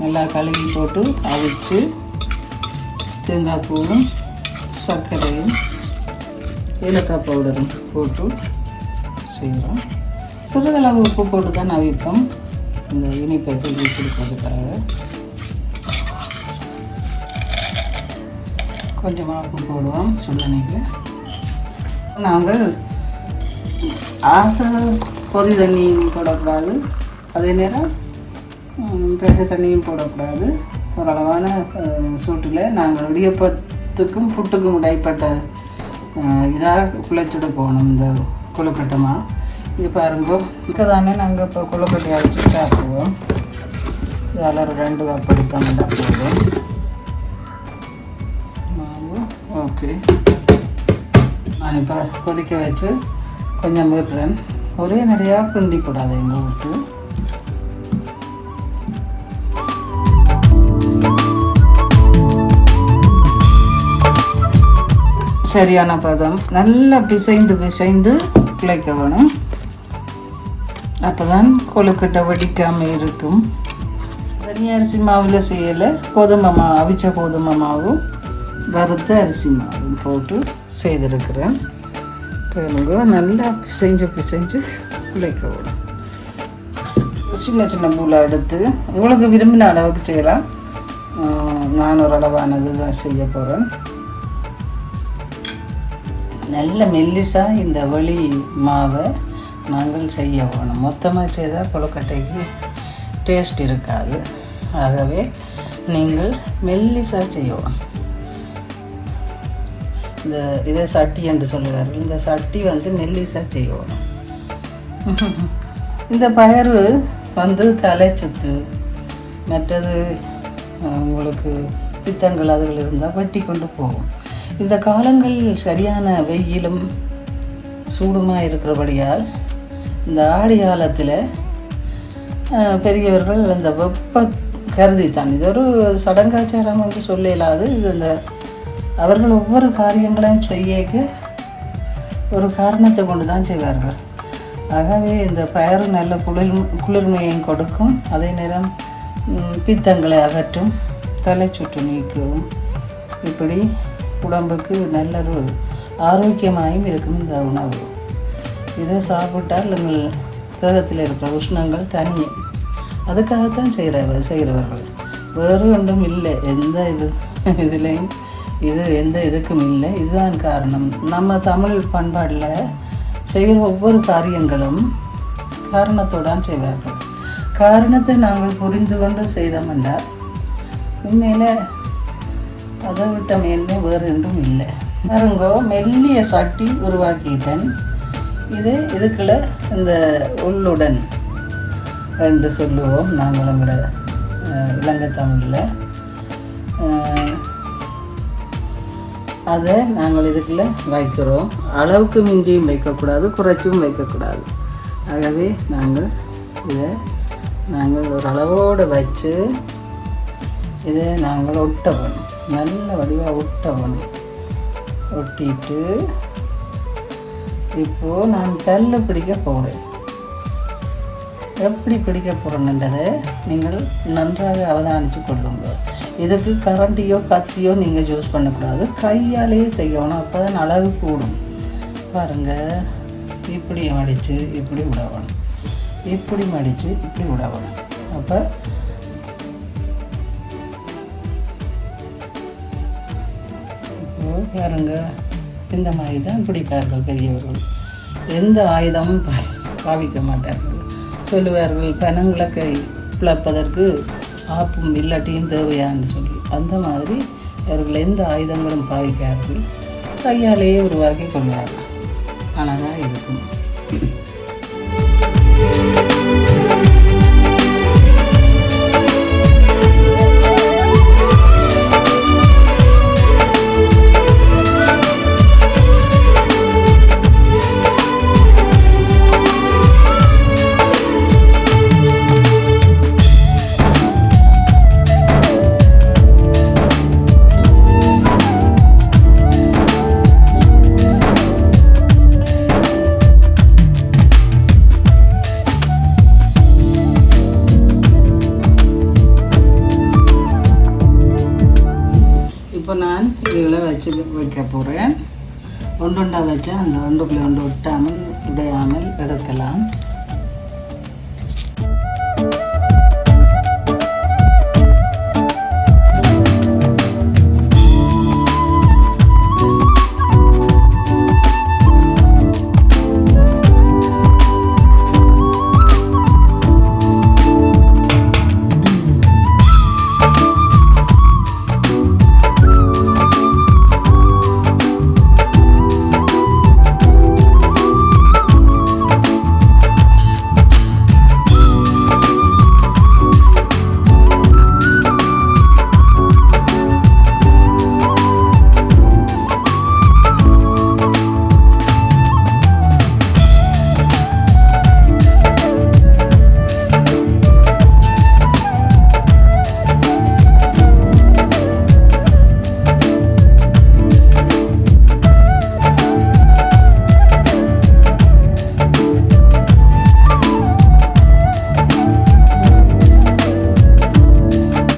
நல்லா கழுவி போட்டு அவிச்சு தேங்காய் பூவும் சர்க்கரையும் ஏலக்காய் பவுடரும் போட்டு செய்கிறோம் சிறிதளவு உப்பு போட்டு தான் அவிப்போம். இந்த இனிப்பை திருப்பி கொஞ்சமாக உப்பு போடுவோம் சுண்டனைக்கு நாங்கள் ஆக கொதி தண்ணியும் போடக்கூடாது. அதே நேரம் பெரிய தண்ணியும் போடக்கூடாது. ஓரளவான சூட்டில் நாங்கள் இடியப்பத்துக்கும் புட்டுக்கும் இடைப்பட்ட இதாக குழைச்செடுக்கணும் இந்த கொழுக்கட்டமாக இது பாருங்க இங்கே தானே நாங்கள் இப்போ கொழுக்கட்டை அரைச்சி சாப்பிடுவோம். இதால் ஒரு ரெண்டு கப் எடுத்தோம்னா போதும். ஓகே. நான் இப்போ கொதிக்க வச்சு கொஞ்சம் விடுறேன். ஒரே நிறையா கிண்டி எங்கள் வீட்டு சரியான பதம். நல்லா பிசைந்து பிசைந்து குழைக்க வேணும். அப்போ தான் கொழுக்கட்டை வடிக்காமல் இருக்கும். தனி அரிசி மாவில் செய்யலை. கோதுமை மாவு அவிச்ச கோதுமை மாவும் வறுத்த அரிசி மாவும் போட்டு செய்திருக்கிறேன். பாருங்க நல்லா பிசைஞ்சு பிசைஞ்சு குழைக்க வேணும். சின்ன சின்ன பூலை எடுத்து உங்களுக்கு விரும்பின அளவுக்கு செய்யலாம். ஆஹ் நான் ஒரு அளவானது தான் செய்ய போகிறேன் நல்ல மெல்லிசாக இந்த வழி மாவை நாங்கள் செய்ய வேணும் மொத்தமாக செய்தால் கொழுக்கட்டைக்கு டேஸ்ட் இருக்காது. ஆகவே நீங்கள் மெல்லிசாக செய்யணும் இந்த இதை சட்டி என்று சொல்லுவார்கள். இந்த சட்டி வந்து மெல்லிசாக செய்யணும் இந்த பயிறு வந்து தலை சுத்து மற்றது உங்களுக்கு பித்தங்கள் அதுகள் இருந்தால் வெட்டி கொண்டு போகும். இந்த காலங்கள் சரியான வெயிலும் சூடுமாக இருக்கிறபடியால் இந்த ஆடி காலத்தில் பெரியவர்கள் அந்த வெப்ப கருதித்தான். இது ஒரு சடங்காச்சாரம் என்று சொல்லலாது. இது இந்த அவர்கள் ஒவ்வொரு காரியங்களையும் செய்யக்கு ஒரு காரணத்தை கொண்டு தான் செய்வார்கள். ஆகவே இந்த பயர் நல்ல குளிர் குளிர்மையும் கொடுக்கும். அதே நேரம் பித்தங்களை அகற்றும் தலை சுற்று நீக்கவும். இப்படி உடம்புக்கு நல்ல ஆரோக்கியமாயும் இருக்கும் இந்த உணவு. இதை சாப்பிட்டால் எங்கள் தேகத்தில் இருக்கிற உஷ்ணங்கள் தனியும் அதுக்காகத்தான் செய்கிற செய்கிறவர்கள். வேறு ஒன்றும் இல்லை. எந்த இது இதுலேயும் இது எந்த இதுக்கும் இல்லை. இதுதான் காரணம். நம்ம தமிழ் பண்பாட்டில் செய்கிற ஒவ்வொரு காரியங்களும் காரணத்தோடான் செய்வார்கள். காரணத்தை நாங்கள் புரிந்து கொண்டு செய்தோம் என்றால் உண்மையில் அதை விட்ட மேன்மை வேறென்றும் இல்லை. பாருங்கோ மெல்லிய சட்டி உருவாக்கிட்டேன். இது இதுக்குள்ள இந்த உள்ளுடன் என்று சொல்லுவோம். நாங்கள் எங்களோட இலங்கை தமிழில். அதை நாங்கள் இதுக்குள்ள வைக்கிறோம். அளவுக்கு மிஞ்சியும் வைக்கக்கூடாது குறைச்சும் வைக்கக்கூடாது. ஆகவே நாங்கள் இதை நாங்கள் ஒரு அளவோடு வச்சு இதை நாங்கள் ஒட்ட பண்ணோம் நல்ல வடிவாக ஒட்டணும் ஒட்டிட்டு இப்போது நான் கல் பிடிக்க போகிறேன் எப்படி பிடிக்க போகிறேன்றதை நீங்கள் நன்றாக அவதானித்து கொள்ளுங்கள். இதுக்கு கரண்டியோ கத்தியோ நீங்கள் யூஸ் பண்ணக்கூடாது. கையாலேயே செய்யணும் அப்போ தான் அளவு கூடும். பாருங்கள் இப்படி மடித்து இப்படி விடவணும் இப்படி மடித்து இப்படி விடவணும் அப்போ பாருங்க இந்த மாதிரி தான் பிடிப்பார்கள் பெரியவர்கள். எந்த ஆயுதமும் பா- பாவிக்க மாட்டார்கள். சொல்லுவார்கள் பனங்கிழக்கை பிளப்பதற்கு ஆப்பும் இல்லாட்டியும் தேவையான்னு சொல்லி. அந்த மாதிரி அவர்கள் எந்த ஆயுதங்களும் பாவிக்கார்கள் கையாலேயே உருவாக்கி கொள்வார்கள். அழகாக இருக்கும். நான் வச்சு வைக்க போகிறேன். ஒன்று ஒன்றா வச்சா அந்த ஒன்றுக்குள்ளே ஒன்று ஒட்டாமல் உடையாமல் எடுக்கலாம்.